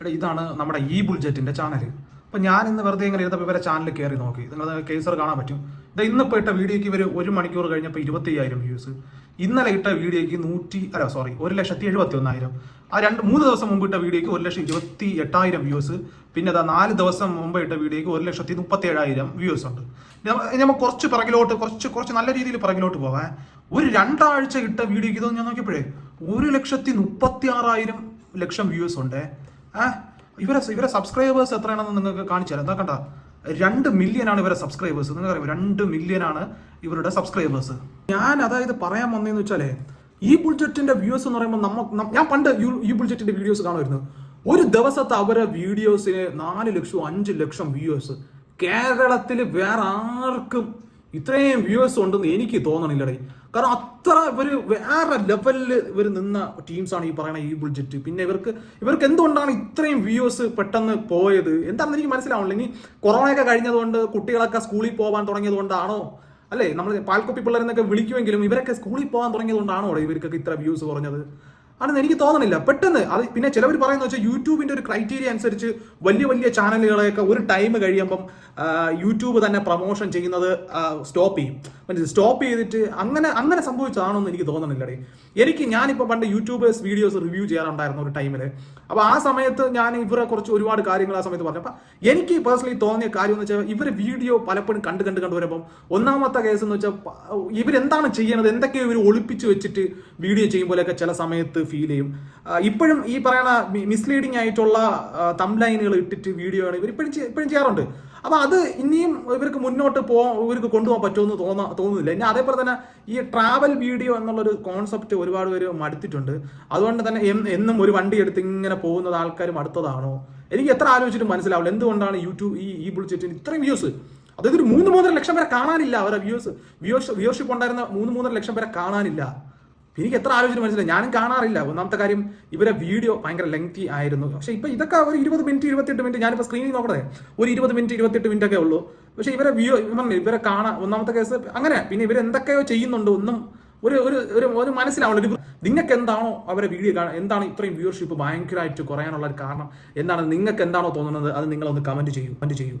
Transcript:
എടാ ഇതാണ് നമ്മുടെ ഈ ബുൾജറ്റിന്റെ ചാനൽ അപ്പൊ ഞാൻ ഇന്ന് വെറുതെ ഇങ്ങനെ ഇരുന്നപ്പോൾ ഇവരെ ചാനൽ കയറി നോക്കി. നിങ്ങൾ കേസർ കാണാൻ പറ്റും. ഇത് ഇന്നിപ്പോൾ ഇട്ട വീഡിയോക്ക് ഇവർ ഒരു മണിക്കൂർ കഴിഞ്ഞപ്പോൾ ഇരുപത്തി അയ്യായിരം വ്യൂസ് ഇന്നലെ ഇട്ട വീഡിയോക്ക് നൂറ്റി അല്ല സോറി ഒരു ലക്ഷത്തി എഴുപത്തി ഒന്നായിരം ആ രണ്ട് മൂന്ന് ദിവസം മുമ്പ് ഇട്ട വീഡിയോക്ക് ഒരു ലക്ഷം ഇരുപത്തി എട്ടായിരം വ്യൂസ് പിന്നെ അതാ നാല് ദിവസം മുമ്പ് ഇട്ട വീഡിയോക്ക് ഒരു ലക്ഷത്തി മുപ്പത്തി ഏഴായിരം വ്യൂസ് ഉണ്ട് നമ്മൾ കുറച്ച് പിറകിലോട്ട് കുറച്ച് കുറച്ച് നല്ല രീതിയിൽ പിറകിലോട്ട് പോകാൻ ഒരു രണ്ടാഴ്ച ഇട്ട വീഡിയോക്ക് ഇതൊന്നും ഞാൻ നോക്കിയപ്പോഴേ ഒരു ലക്ഷത്തി മുപ്പത്തി ആറായിരം ലക്ഷം വ്യൂസ് ഉണ്ട്. ഏഹ് ഇവരെ ഇവരെ സബ്സ്ക്രൈബേഴ്സ് എത്രയാണെന്ന് നിങ്ങൾക്ക് കാണിച്ചു തരാം എന്താ കണ്ട രണ്ട് മില്യൺ ആണ് ഇവരെ സബ്സ്ക്രൈബേഴ്സ് നിങ്ങൾക്ക് അറിയാം രണ്ട് മില്യൺ ആണ് ഇവരുടെ സബ്സ്ക്രൈബേഴ്സ് ഞാൻ അതായത് പറയാൻ വന്നതെന്ന് വെച്ചാലേ ഈ ബുൾജറ്റിന്റെ വ്യൂസ് എന്ന് പറയുമ്പോൾ നമ്മ ഞാൻ പണ്ട് ഈ ബുൾജറ്റിന്റെ വീഡിയോസ് കാണുമായിരുന്നു. ഒരു ദിവസത്തെ അവരെ വീഡിയോസിന് നാല് ലക്ഷം അഞ്ച് ലക്ഷം വ്യൂസ് കേരളത്തിൽ വേറെ ആർക്കും ഇത്രയും വ്യൂവേഴ്സ് ഉണ്ടെന്ന് എനിക്ക് തോന്നണില്ലടേ. കാരണം അത്ര ഇവർ വേറെ ലെവലിൽ ഇവർ നിന്ന ടീംസാണ് ഈ പറയുന്ന ഈ ബുൾജറ്റ് പിന്നെ ഇവർക്ക് ഇവർക്ക് എന്തുകൊണ്ടാണ് ഇത്രയും വ്യൂവേഴ്സ് പെട്ടെന്ന് പോയത്? എന്താണെന്ന് എനിക്ക് മനസ്സിലാവണില്ല. ഇനി കൊറോണയൊക്കെ കഴിഞ്ഞതുകൊണ്ട് കുട്ടികളൊക്കെ സ്കൂളിൽ പോകാൻ തുടങ്ങിയത് കൊണ്ടാണോ അല്ലേ? നമ്മൾ പാൽക്കുപ്പി പിള്ളേരെന്നൊക്കെ വിളിക്കുമെങ്കിലും ഇവരൊക്കെ സ്കൂളിൽ പോകാൻ തുടങ്ങിയത് കൊണ്ടാണോ ഇവർക്കൊക്കെ ഇത്ര വ്യൂസ് കുറഞ്ഞത്? ആണെന്ന് എനിക്ക് തോന്നണില്ല. പെട്ടെന്ന് അത് പിന്നെ ചിലവർ പറയുന്നത് വെച്ചാൽ യൂട്യൂബിന്റെ ഒരു ക്രൈറ്റീരിയ അനുസരിച്ച് വലിയ വലിയ ചാനലുകളെയൊക്കെ ഒരു ടൈം കഴിയുമ്പം യൂട്യൂബ് തന്നെ പ്രൊമോഷൻ ചെയ്യുന്നത് സ്റ്റോപ്പ് ചെയ്യും. മനസ്സിലായി? സ്റ്റോപ്പ് ചെയ്തിട്ട് അങ്ങനെ അങ്ങനെ സംഭവിച്ചതാണോ എന്ന് എനിക്ക് തോന്നണില്ലടേ എനിക്ക് ഞാനിപ്പോൾ പണ്ട് യൂട്യൂബേഴ്സ് വീഡിയോസ് റിവ്യൂ ചെയ്യാറുണ്ടായിരുന്നു ഒരു ടൈമിൽ അപ്പോൾ ആ സമയത്ത് ഞാൻ ഇവരെ കുറച്ച് ഒരുപാട് കാര്യങ്ങൾ ആ സമയത്ത് പറഞ്ഞു അപ്പം എനിക്ക് പേഴ്സണലി തോന്നിയ കാര്യം എന്ന് വെച്ചാൽ ഇവർ വീഡിയോ പലപ്പോഴും കണ്ട് കണ്ട് കണ്ടു വരുമ്പം ഒന്നാമത്തെ കേസ് എന്ന് വെച്ചാൽ ഇവരെന്താണ് ചെയ്യണത്? എന്തൊക്കെയോ ഇവർ ഒളിപ്പിച്ച് വെച്ചിട്ട് വീഡിയോ ചെയ്യുമ്പോഴൊക്കെ ചില സമയത്ത് ഫീൽ ചെയ്യും. ഇപ്പോഴും ഈ പറയുന്ന മിസ്ലീഡിങ് ആയിട്ടുള്ള തംലൈനുകൾ ഇട്ടിട്ട് വീഡിയോ ആണ് ഇവർ ഇപ്പോഴും ഇപ്പോഴും ചെയ്യാറുണ്ട്. അപ്പൊ അത് ഇനിയും ഇവർക്ക് മുന്നോട്ട് പോ ഇവർക്ക് കൊണ്ടുപോകാൻ പറ്റുമെന്ന് തോന്നാ തോന്നുന്നില്ല. ഇനി അതേപോലെ തന്നെ ഈ ട്രാവൽ വീഡിയോ എന്നുള്ളൊരു കോൺസെപ്റ്റ് ഒരുപാട് പേര് മടുത്തിട്ടുണ്ട്. അതുകൊണ്ട് തന്നെ എന്നും ഒരു വണ്ടി എടുത്ത് ഇങ്ങനെ പോകുന്നത് ആൾക്കാർ മടുത്തതാണോ എനിക്ക് എത്ര ആലോചിച്ചിട്ടും മനസ്സിലാവില്ല. എന്തുകൊണ്ടാണ് യൂട്യൂബ് ഈ ഈ ബുൾചെറ്റിന് ഇത്രയും വ്യൂസ് അതായത് ഒരു മൂന്ന് മൂന്നര ലക്ഷം വരെ കാണാനില്ല അവരുടെ വ്യൂസ് വ്യൂസ് ഉണ്ടായിരുന്ന മൂന്ന് മൂന്നര ലക്ഷം വരെ കാണാനില്ല. എനിക്ക് എത്ര ആലോചിച്ചിട്ട് മനസ്സിലായി ഞാനും കാണാറില്ല. ഒന്നാമത്തെ കാര്യം ഇവരെ വീഡിയോ ഭയങ്കര ലെങ്തി ആയിരുന്നു. പക്ഷേ ഇപ്പൊ ഇതൊക്കെ ഒരു ഇരുപത് മിനിറ്റ് ഇരുപത്തെട്ട് മിനിറ്റ് ഞാനിപ്പോൾ സ്ക്രീനിൽ നോക്കണേ ഒരു ഇരുപത് മിനിറ്റ് ഇരുപത്തെട്ട് മിനിറ്റ് ഒക്കെ ഉള്ളൂ. പക്ഷേ ഇവരെ വ്യൂ ഇവരെ കാണാൻ ഒന്നാമത്തെ കേസ് അങ്ങനെ. പിന്നെ ഇവർ എന്തൊക്കെയോ ചെയ്യുന്നുണ്ട്. ഒന്നും ഒരു ഒരു ഒരു ഒരു മനസ്സിലാവുള്ള ഒരു നിങ്ങൾക്ക് എന്താണോ അവരെ വീഡിയോ കാണാൻ എന്താണ് ഇത്രയും വ്യൂവർഷിപ്പ് ഭയങ്കരമായിട്ട് കുറയാനുള്ള കാരണം? എന്താണ് നിങ്ങൾക്ക് എന്താണോ തോന്നുന്നത്? അത് നിങ്ങളൊന്ന് കമന്റ് ചെയ്യൂ. കമന്റ് ചെയ്യൂ.